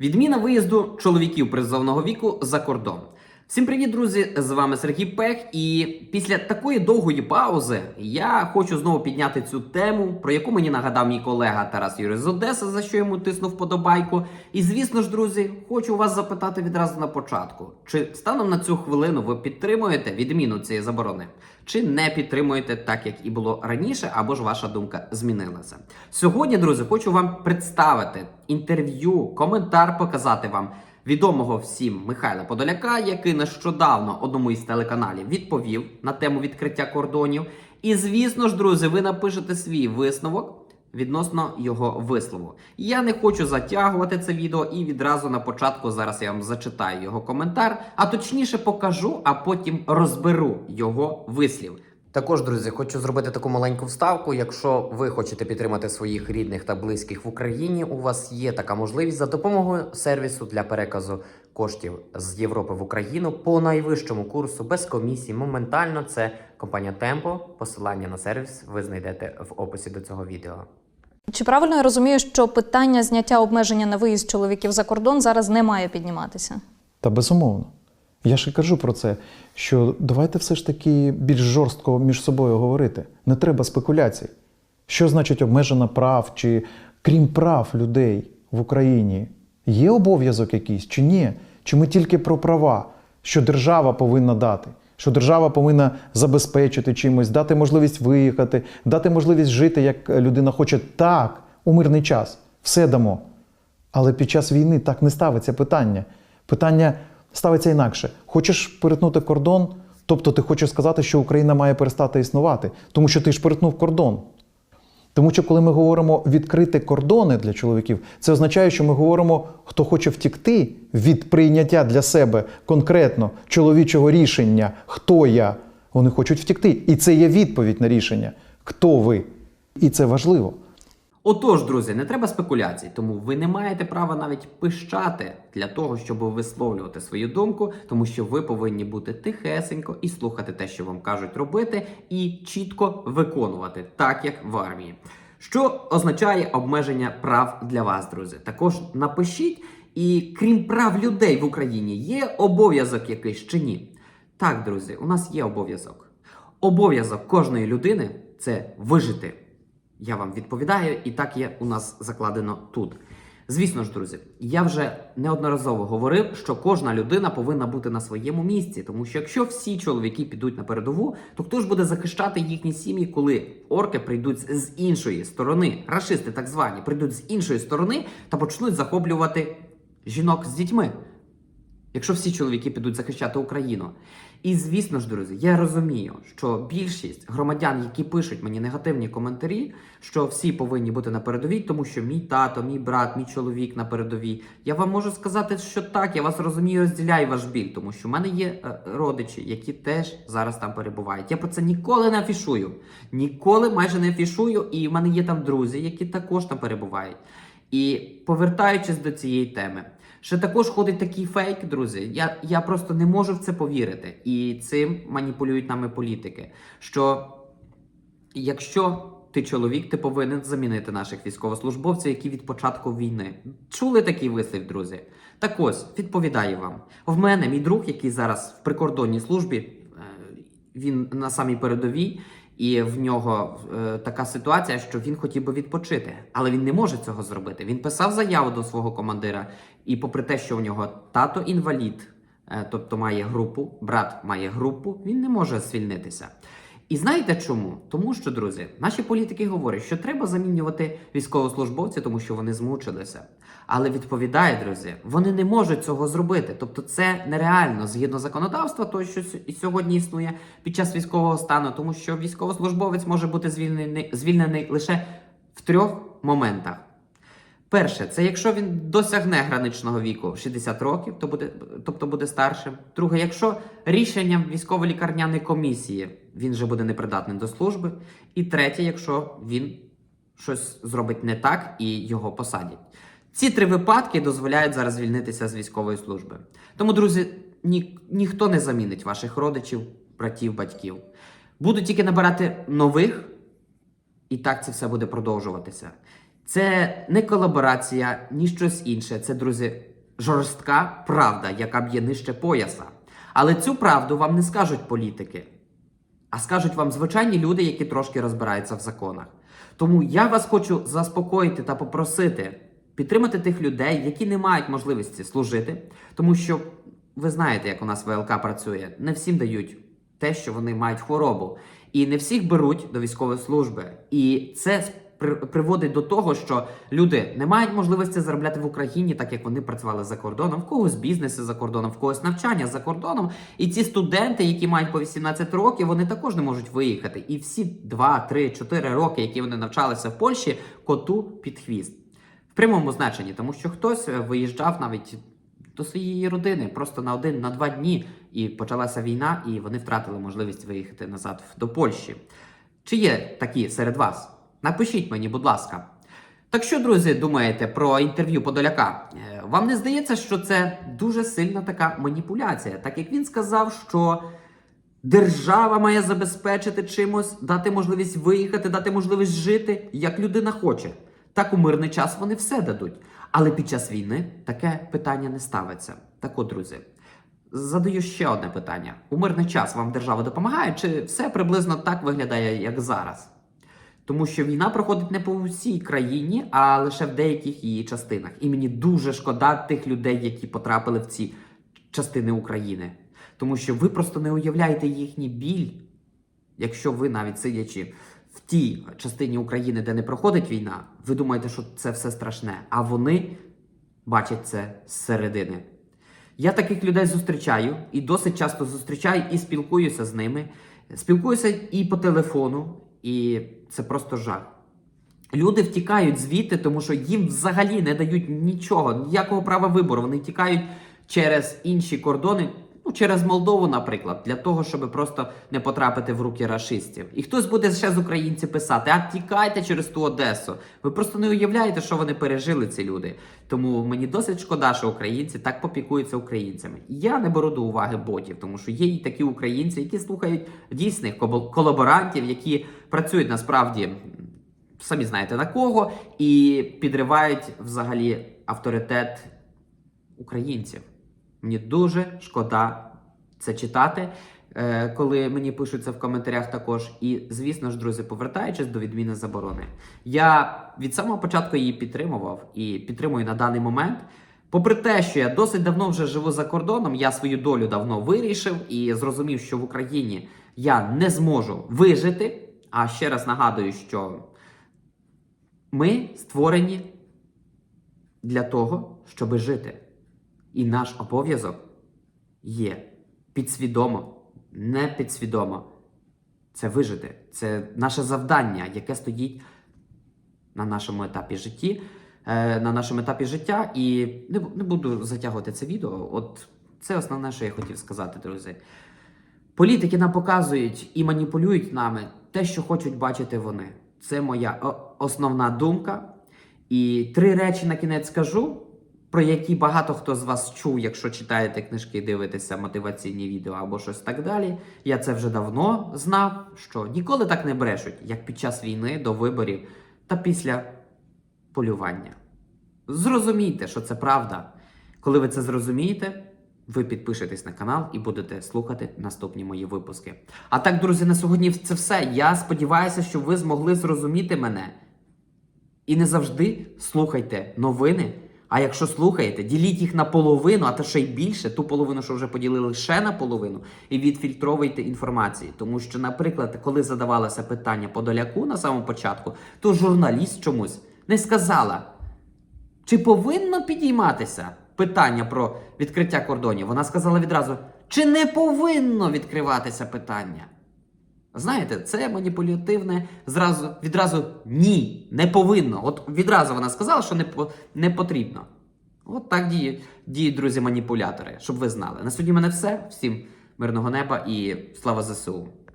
Відміна виїзду чоловіків призовного віку за кордон. Всім привіт, друзі! З вами Сергій Пех. І після такої довгої паузи я хочу знову підняти цю тему, про яку мені нагадав мій колега Тарас Юрій з Одеси, за що йому тиснув подобайку. І звісно ж, друзі, хочу вас запитати відразу на початку: чи станом на цю хвилину ви підтримуєте відміну цієї заборони? Чи не підтримуєте так, як і було раніше, або ж ваша думка змінилася? Сьогодні, друзі, хочу вам представити інтерв'ю, коментар показати вам відомого всім Михайла Подоляка, який нещодавно одному із телеканалів відповів на тему відкриття кордонів. І звісно ж, друзі, ви напишете свій висновок. Відносно його вислову. Я не хочу затягувати це відео і відразу на початку зараз я вам зачитаю його коментар, а точніше покажу, а потім розберу його вислів. Також, друзі, хочу зробити таку маленьку вставку. Якщо ви хочете підтримати своїх рідних та близьких в Україні, у вас є така можливість за допомогою сервісу для переказу коштів з Європи в Україну по найвищому курсу без комісії. Моментально це компанія Темпо. Посилання на сервіс ви знайдете в описі до цього відео. Чи правильно я розумію, що питання зняття обмеження на виїзд чоловіків за кордон зараз не має підніматися? Та безумовно. Я ж і кажу про це, що давайте все ж таки більш жорстко між собою говорити. Не треба спекуляцій. Що значить обмежена прав, чи крім прав людей в Україні, є обов'язок якийсь чи ні? Чи ми тільки про права, що держава повинна дати? Що держава повинна забезпечити чимось, дати можливість виїхати, дати можливість жити, як людина хоче так, у мирний час. Все дамо. Але під час війни так не ставиться питання. Питання ставиться інакше. Хочеш перетнути кордон, тобто ти хочеш сказати, що Україна має перестати існувати, тому що ти ж перетнув кордон. Тому що коли ми говоримо відкрити кордони для чоловіків, це означає, що ми говоримо, хто хоче втікти від прийняття для себе конкретно чоловічого рішення, хто я. Вони хочуть втікти. І це є відповідь на рішення, хто ви. І це важливо. Отож, друзі, не треба спекуляцій, тому ви не маєте права навіть пищати для того, щоб висловлювати свою думку, тому що ви повинні бути тихесенько і слухати те, що вам кажуть робити, і чітко виконувати, так як в армії. Що означає обмеження прав для вас, друзі? Також напишіть, і крім прав людей в Україні, є обов'язок якийсь чи ні? Так, друзі, у нас є обов'язок. Обов'язок кожної людини це вижити. Я вам відповідаю, і так є у нас закладено тут. Звісно ж, друзі, я вже неодноразово говорив, що кожна людина повинна бути на своєму місці, тому що якщо всі чоловіки підуть на передову, то хто ж буде захищати їхні сім'ї, коли орки прийдуть з іншої сторони, рашисти так звані, прийдуть з іншої сторони та почнуть захоплювати жінок з дітьми? Якщо всі чоловіки підуть захищати Україну. І звісно ж, друзі, я розумію, що більшість громадян, які пишуть мені негативні коментарі, що всі повинні бути на передовій, тому що мій тато, мій брат, мій чоловік на передовій. Я вам можу сказати, що так, я вас розумію, розділяю ваш біль, тому що в мене є е, родичі, які теж зараз там перебувають. Я про це ніколи не афішую. Ніколи майже не афішую, і в мене є там друзі, які також там перебувають. І повертаючись до цієї теми. Ще також ходить такий фейк, друзі. Я, я просто не можу в це повірити. І цим маніпулюють нами політики. Що якщо ти чоловік, ти повинен замінити наших військовослужбовців, які від початку війни. Чули такий вислів, друзі? Так ось, відповідаю вам. В мене мій друг, який зараз в прикордонній службі, е, він на самій передовій. І в нього е, така ситуація, що він хотів би відпочити, але він не може цього зробити. Він писав заяву до свого командира, і попри те, що у нього тато інвалід, е, тобто має групу, брат має групу, він не може звільнитися. І знаєте чому? Тому що, друзі, наші політики говорять, що треба замінювати військовослужбовців, тому що вони змучилися. Але відповідає, друзі, вони не можуть цього зробити. Тобто, це нереально згідно законодавства, то що сьогодні існує під час військового стану, тому що військовослужбовець може бути звільнений, звільнений лише в трьох моментах. Перше, це якщо він досягне граничного віку 60 років, то буде, тобто буде старшим. Друге, якщо рішенням військово-лікарняної комісії він вже буде непридатним до служби. І третє, якщо він щось зробить не так і його посадять. Ці три випадки дозволяють зараз звільнитися з військової служби. Тому, друзі, ні, ніхто не замінить ваших родичів, братів, батьків. Будуть тільки набирати нових, і так це все буде продовжуватися. Це не колаборація, ні щось інше. Це, друзі, жорстка правда, яка б'є нижче пояса. Але цю правду вам не скажуть політики, а скажуть вам звичайні люди, які трошки розбираються в законах. Тому я вас хочу заспокоїти та попросити підтримати тих людей, які не мають можливості служити, тому що ви знаєте, як у нас ВЛК працює. Не всім дають те, що вони мають хворобу, і не всіх беруть до військової служби. І це приводить до того, що люди не мають можливості заробляти в Україні, так як вони працювали за кордоном, в когось бізнеси за кордоном, в когось навчання за кордоном. І ці студенти, які мають по 18 років, вони також не можуть виїхати. І всі 2, 3, 4 роки, які вони навчалися в Польщі, коту під хвіст. В прямому значенні, тому що хтось е, виїжджав навіть до своєї родини просто на один, на два дні, і почалася війна, і вони втратили можливість виїхати назад до Польщі. Чи є такі серед вас? Напишіть мені, будь ласка. Так що, друзі, думаєте про інтерв'ю Подоляка? Е, Вам не здається, що це дуже сильна така маніпуляція, так як він сказав, що держава має забезпечити чимось, дати можливість виїхати, дати можливість жити, як людина хоче. Так у мирний час вони все дадуть. Але під час війни таке питання не ставиться. Так от, друзі, задаю ще одне питання: у мирний час вам держава допомагає, чи все приблизно так виглядає, як зараз? Тому що війна проходить не по всій країні, а лише в деяких її частинах. І мені дуже шкода тих людей, які потрапили в ці частини України. Тому що ви просто не уявляєте їхній біль, якщо ви навіть сидячи в тій частині України, де не проходить війна, ви думаєте, що це все страшне, а вони бачать це зсередини. Я таких людей зустрічаю і досить часто зустрічаю і спілкуюся з ними. Спілкуюся і по телефону, і це просто жах. Люди втікають звідти, тому що їм взагалі не дають нічого, ніякого права вибору. Вони тікають через інші кордони, ну через Молдову, наприклад, для того, щоб просто не потрапити в руки рашистів. І хтось буде ще з українців писати: а тікайте через ту Одесу. Ви просто не уявляєте, що вони пережили ці люди. Тому мені досить шкода, що українці так попікуються українцями. Я не беру до уваги ботів, тому що є і такі українці, які слухають дійсних колаборантів, які працюють насправді самі знаєте на кого, і підривають взагалі авторитет українців. Мені дуже шкода це читати, е, коли мені пишуть це в коментарях також. І, звісно ж, друзі, повертаючись до відміни заборони, я від самого початку її підтримував і підтримую на даний момент. Попри те, що я досить давно вже живу за кордоном, я свою долю давно вирішив і зрозумів, що в Україні я не зможу вижити. А ще раз нагадую, що ми створені для того, щоб жити. І наш обов'язок є підсвідомо, не підсвідомо. Це вижити. Це наше завдання, яке стоїть на нашому етапі житті, е, на нашому етапі життя. І не, не буду затягувати це відео. От це основне, що я хотів сказати, друзі. Політики нам показують і маніпулюють нами те, що хочуть бачити вони. Це моя основна думка. І три речі на кінець скажу, про які багато хто з вас чув, якщо читаєте книжки, дивитеся мотиваційні відео або щось так далі. Я це вже давно знав, що ніколи так не брешуть, як під час війни, до виборів та після полювання. Зрозумійте, що це правда. Коли ви це зрозумієте, ви підпишетесь на канал і будете слухати наступні мої випуски. А так, друзі, на сьогодні це все. Я сподіваюся, що ви змогли зрозуміти мене. І не завжди слухайте новини. А якщо слухаєте, діліть їх на половину, а то ще й більше, ту половину, що вже поділили ще на половину, і відфільтровуйте інформацію. Тому що, наприклад, коли задавалося питання Подоляку на самому початку, то журналіст чомусь не сказала, чи повинно підійматися питання про відкриття кордонів. Вона сказала відразу, чи не повинно відкриватися питання. Знаєте, це маніпулятивне зразу відразу ні, не повинно. От відразу вона сказала, що не, не потрібно. От так діють, діють, друзі, маніпулятори, щоб ви знали. На сьогодні в мене все. Всім мирного неба і слава ЗСУ.